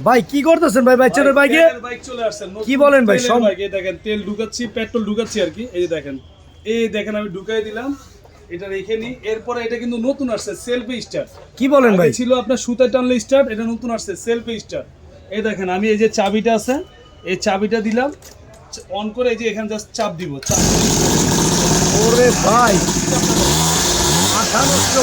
ভাই কি করতেছেন ভাই? বাচ্চাদের বাইকে? তেলের বাইক চলে আসছে নতুন কি বলেন ভাই, সব- এই দেখেন তেল ঢুকাচ্ছি পেট্রোল ঢুকাচ্ছি আর কি। এই যে দেখেন এই দেখেন আমি ঢুকাই দিলাম এটা রেখে নি এরপরে এটা কিন্তু নতুন আসছে সেলফি স্টার্ট কি বলেন ভাই? ছিল আপনার সুতা টানলে স্টার্ট এটা নতুন আসছে সেলফি স্টার্ট এই দেখেন আমি এই যে চাবিটা আছে এই চাবিটা দিলাম অন করে এই যে এখানে জাস্ট চাপ দিব চাপ ওরে ভাই মাথা নষ্ট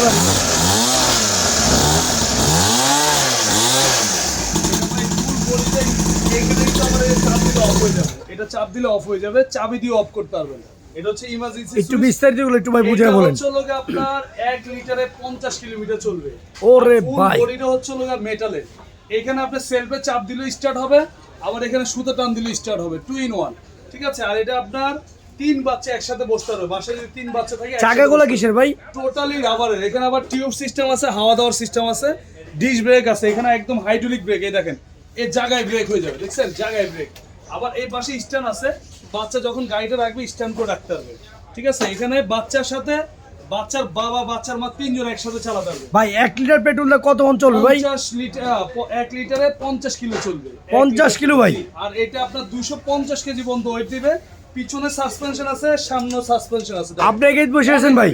গাড়ি এটা চাপ দিলে অফ হয়ে যাবে চাবি দিয়ে অফ করতে পারবেন এটা হচ্ছে ইমার্জেন্সি একটু বিস্তারিতগুলো একটু ভাই বুঝিয়ে বলেন। চলবে আপনার এক লিটারে পঞ্চাশ কিলোমিটার চলবে। ওরে ভাই। বডিটা হচ্ছে মেটালের এখানে আপনি সেলফে চাপ দিলে স্টার্ট হবে আবার এখানে সুতো টান দিলে স্টার্ট হবে টু ইন ওয়ান ঠিক আছে? আর এটা আপনার তিন বাচ্চা একসাথে বসতে হবে। বাসায় যদি তিন বাচ্চা থাকে চাকাগুলো কিসের ভাই? টোটালি রাবারের এখানে আবার টিউব সিস্টেম আছে হাওয়া দেওয়ার সিস্টেম আছে ডিশ ব্রেক আছে। এখানে একদম হাইড্রোলিক ব্রেক এই দেখেন এই জায়গায় ব্রেক হয়ে যাবে। দেখছেন? জায়গায় ব্রেক আবার এই পাশে স্ট্যান্ড আছে বাচ্চা যখন গাড়িটা রাখবে স্ট্যান্ড করে রাখতে হবে। ঠিক আছে? এখানে বাচ্চার সাথে বাচ্চার বাবা বাচ্চার মা তিনজন একসাথে চালাতে হবে। ভাই এক লিটার পেট্রোল কত মন চলবে ভাই? পঞ্চাশ লিটার এক লিটারে পঞ্চাশ কিলো চলবে। এক 50 লিটার কিলো ভাই? আর এটা আপনার দুশো পঞ্চাশ কেজি পর্যন্ত ওয়েট দিবে। পিছনে সাসপেনশন আছে সামনে সাসপেনশন আছে। আপনি গেট বসে আছেন ভাই?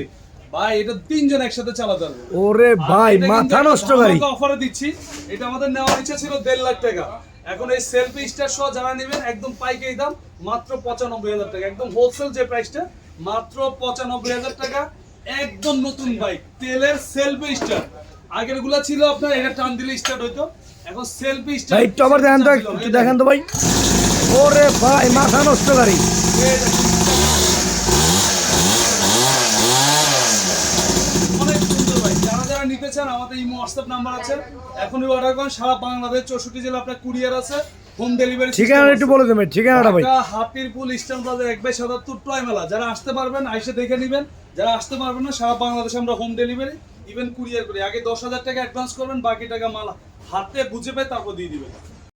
ভাই এটা তিনজন একসাথে চালাতে পারবে ওরে ভাই মাথা নষ্ট গাড়ি অফারে দিচ্ছি। এটা আমাদের নেওয়ার ইচ্ছা ছিল দেড় লাখ টাকা। এখন এই সেলফি স্টার সহ জানা নেবেন একদম পাইকারি দাম মাত্র পঁচানব্বই হাজার টাকা। একদম হোলসেল যে প্রাইসটা মাত্র পঁচানব্বই হাজার টাকা। একদম নতুন বাইক তেলের সেলফি স্টার আগেরগুলা ছিল আপনার এটা টান দিলে স্টার্ট হইতো। এখন সেলফি স্টার ভাই একটু আবার দেখেন তো দেখেন তো ভাই। ওরে ভাই মাথা নষ্ট গাড়ি অনেক সুন্দর ভাই যারা যারা নিতে চান আমাদের ইমো হোয়াটসঅ্যাপ নাম্বার আছে। এখনই অর্ডার করেন সারা বাংলাদেশ চৌষট্টি জেলা আপনার কুরিয়ার আছে হোম ডেলিভারি ঠিকানা একটু বলে দেবেন ঠিকানাটা ভাই। হাতিরপুল ইস্টার্ন প্লাজা এক বাই সাতাত্তর টয় মেলা। যারা আসতে পারবেন আইসে দেখে নেবেন। যারা আসতে পারবেন না সারা বাংলাদেশে আমরা হোম ডেলিভারি ইভেন কুরিয়ার করি। আগে দশ হাজার টাকা অ্যাডভান্স করবেন বাকি টাকা মাল হাতে বুঝে পেয়ে তারপর দিয়ে দিবেন।